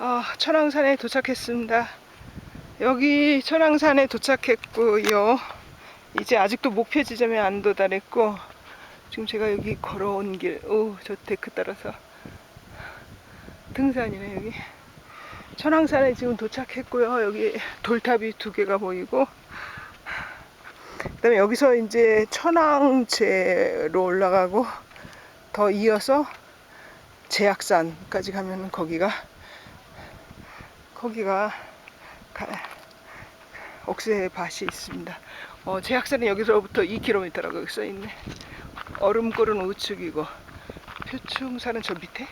어, 천왕산에 도착했습니다. 여기 천왕산에 도착했고요. 이제 아직도 목표 지점에 안 도달했고 지금 제가 여기 걸어온 길, 오, 저 데크 따라서 등산이네 여기. 천왕산에 지금 도착했고요. 여기 돌탑이 두 개가 보이고 그다음에 여기서 이제 천왕제로 올라가고 더 이어서 제약산까지 가면 거기가 거기가 가, 옥새 밭이 있습니다. 어, 제약산은 여기서부터 2km라고 여기 써 있네. 얼음골은 우측이고 표충산은 저 밑에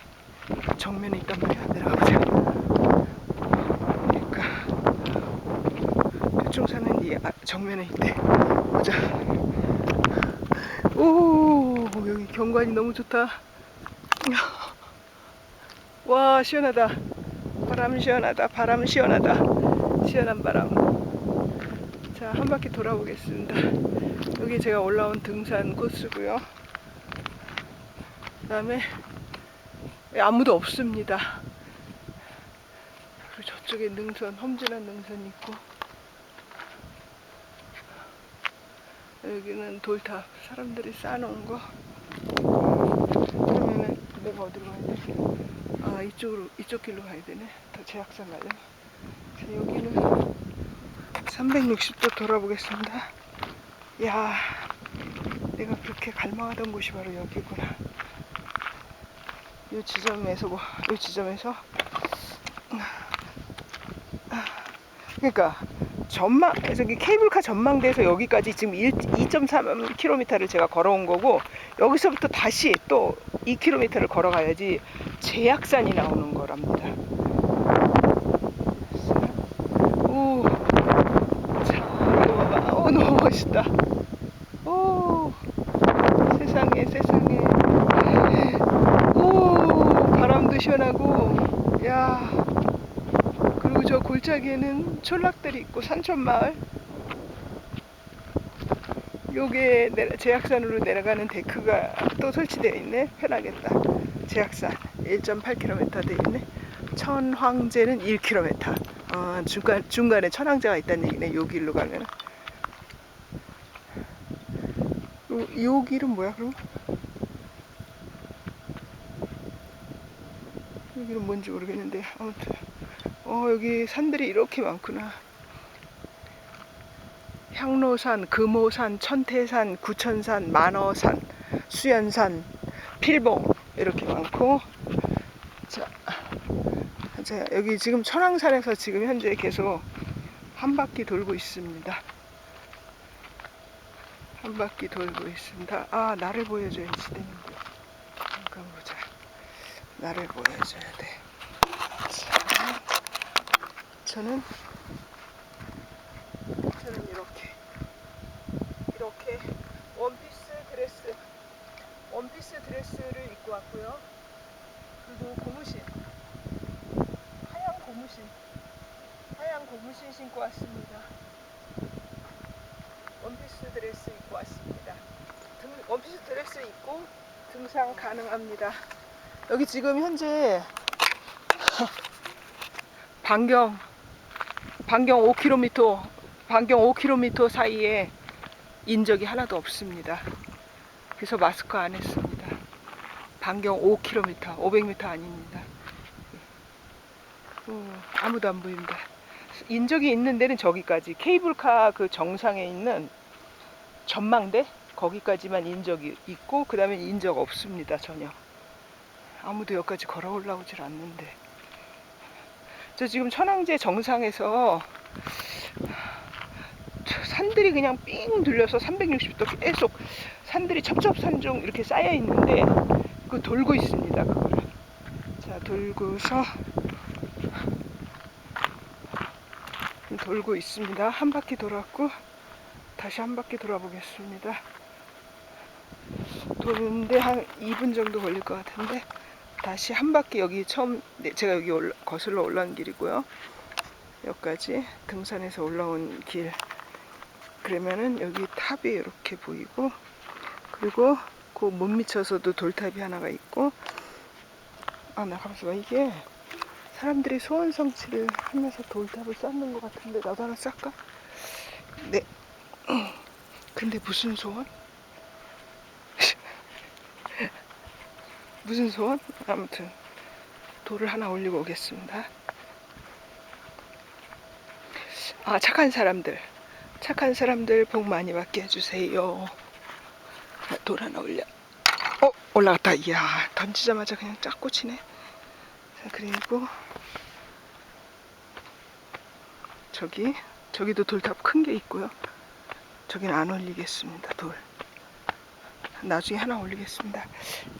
정면에 있단 말이야. 내려가보자. 그러니까 표충산은 이 아- 정면에 있대. 보자. 오 여기 경관이 너무 좋다. 와 시원하다. 바람 시원하다. 바람 시원하다. 시원한 바람. 자, 한 바퀴 돌아보겠습니다. 여기 제가 올라온 등산 코스고요. 그 다음에 아무도 없습니다. 그리고 저쪽에 능선, 험준한 능선이 있고 여기는 돌탑, 사람들이 쌓아놓은 거. 그러면은 내가 어디로 가야 되지? 아 이쪽으로 이쪽 길로 가야 되네. 더 제약산. 자, 여기는 360도 돌아보겠습니다. 야, 내가 그렇게 갈망하던 곳이 바로 여기구나. 이 지점에서 뭐, 이 지점에서 그러니까 전망 저기 케이블카 전망대에서 여기까지 지금 2.3km를 제가 걸어온 거고 여기서부터 다시 또 2km를 걸어가야지 제약산이 나오는 거랍니다. 오, 봐봐. 오, 너무 멋있다. 오, 세상에, 세상에. 오, 바람도 시원하고, 야. 그리고 저 골짜기에는 촌락들이 있고 산촌마을. 요게 제약산으로 내려가는 데크가 또 설치되어 있네. 편하겠다. 제약산 1.8km 돼 있네. 천황제는 1km. 어, 중간 중간에 천황제가 있다는 얘기네. 요 길로 가면. 요, 요 길은 뭐야 그럼? 이 길은 뭔지 모르겠는데 아무튼 어 여기 산들이 이렇게 많구나. 향로산, 금오산, 천태산, 구천산, 만어산, 수연산, 필봉 이렇게 많고 자, 자 여기 지금 천왕산에서 지금 현재 계속 한 바퀴 돌고 있습니다. 한 바퀴 돌고 있습니다. 아 나를 보여줘야지 되는데 잠깐 보자. 나를 보여줘야 돼. 자, 저는 저는 이렇게 이렇게 원피스 드레스 원피스 드레스를 입고 왔고요. 그리고 고무신 하얀 고무신 하얀 고무신 신고 왔습니다. 원피스 드레스 입고 왔습니다. 등, 원피스 드레스 입고 등산 가능합니다. 여기 지금 현재 반경 반경 5km 반경 5km 사이에 인적이 하나도 없습니다. 그래서 마스크 안 했습니다. 반경 5km, 500m 아닙니다. 어, 아무도 안 보입니다. 인적이 있는 데는 저기까지 케이블카 그 정상에 있는 전망대 거기까지만 인적이 있고 그 다음에 인적 없습니다 전혀. 아무도 여기까지 걸어 올라오질 않는데. 저 지금 천왕제 정상에서 산들이 그냥 삥 둘려서 360도 계속 산들이 첩첩산중 이렇게 쌓여 있는데 그 돌고 있습니다. 그거를. 자 돌고서 돌고 있습니다. 한 바퀴 돌았고 다시 한 바퀴 돌아보겠습니다. 도는데 한 2분 정도 걸릴 것 같은데 다시 한 바퀴 여기 처음 네, 제가 여기 올라, 거슬러 올라온 길이고요. 여기까지 등산에서 올라온 길. 그러면은 여기 탑이 이렇게 보이고 그리고 그 못 미쳐서도 돌탑이 하나가 있고 아 나 가만있어 봐 이게 사람들이 소원 성취를 하면서 돌탑을 쌓는 것 같은데 나도 하나 쌓까? 네. 근데 무슨 소원? 무슨 소원? 아무튼 돌을 하나 올리고 오겠습니다. 아 착한 사람들, 착한 사람들 복 많이 받게 해주세요. 아, 돌 하나 올려. 어 올라갔다. 이야 던지자마자 그냥 쫙 꽂히네. 자 그리고 저기 저기도 돌탑 큰 게 있고요. 저기는 안 올리겠습니다. 돌. 나중에 하나 올리겠습니다.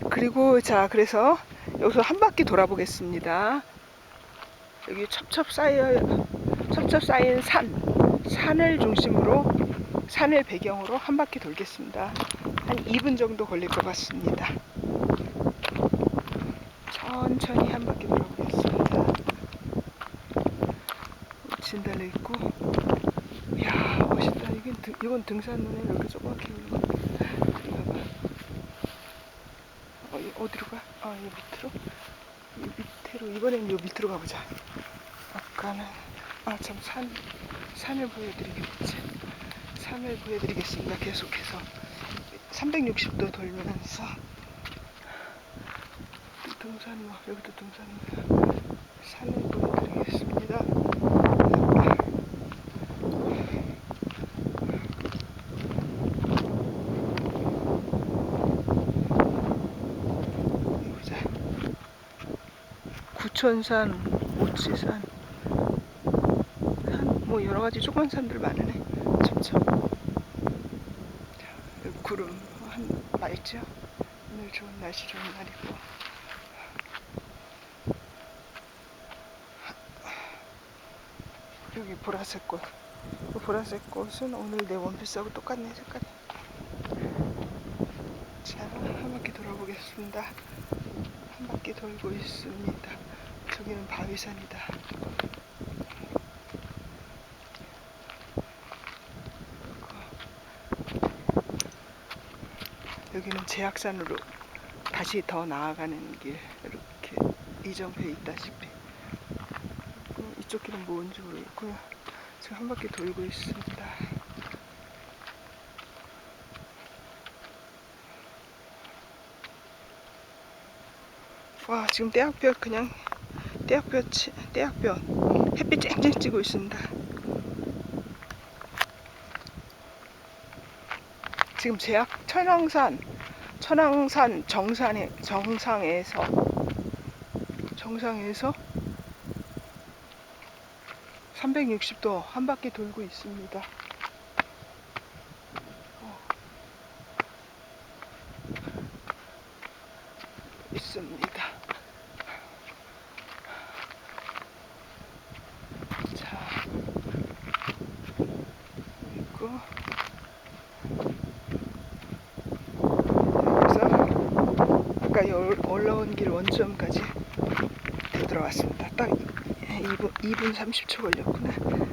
그리고 자 그래서 여기서 한 바퀴 돌아보겠습니다. 여기 첩첩 쌓여 첩첩 쌓인 산 산을 중심으로 산을 배경으로 한 바퀴 돌겠습니다. 한 2분 정도 걸릴 것 같습니다. 천천히 한 바퀴 돌아보겠습니다. 진달래 있고, 이야 멋있다. 이건 등, 이건 등산로네. 이렇게 조그맣게 있는 거. 어, 이 어디로 가? 아, 이 밑으로? 이 밑으로 이번엔 요 밑으로 가보자. 아까는 아 참 산 산을 보여드리겠지. 산을 보여드리겠습니다. 계속해서 360도 돌면서 등산로 여기도 등산로 산을 보여드리겠습니다. 어디 보자. 구천산, 오치산, 산, 뭐 여러 가지 조그만 산들 많으네. 여기 구름 한 맑죠? 오늘 좋은 날씨 좋은 날이고. 여기 보라색 꽃. 그 보라색 꽃은 오늘 내 원피스하고 똑같네 색깔이. 자, 한 바퀴 돌아보겠습니다. 한 바퀴 돌고 있습니다. 저기는 바위산이다. 여기는 제약산으로 다시 더 나아가는 길 이렇게 이정표에 있다시피 그리고 이쪽 길은 뭔지 모르겠고요. 지금 한 바퀴 돌고 있습니다. 와 지금 떼약볕 그냥 떼약볕 떼약볕 햇빛 쨍쨍 찌고 있습니다. 지금 제약 천왕산 천왕산 정산에 정상에서 정상에서 360도 한 바퀴 돌고 있습니다. 어. 있습니다. 자, 그리고 여기서 아까 여- 올라온 길 원점까지 들어왔습니다. 딱 2분, 2분 30초 걸렸구나.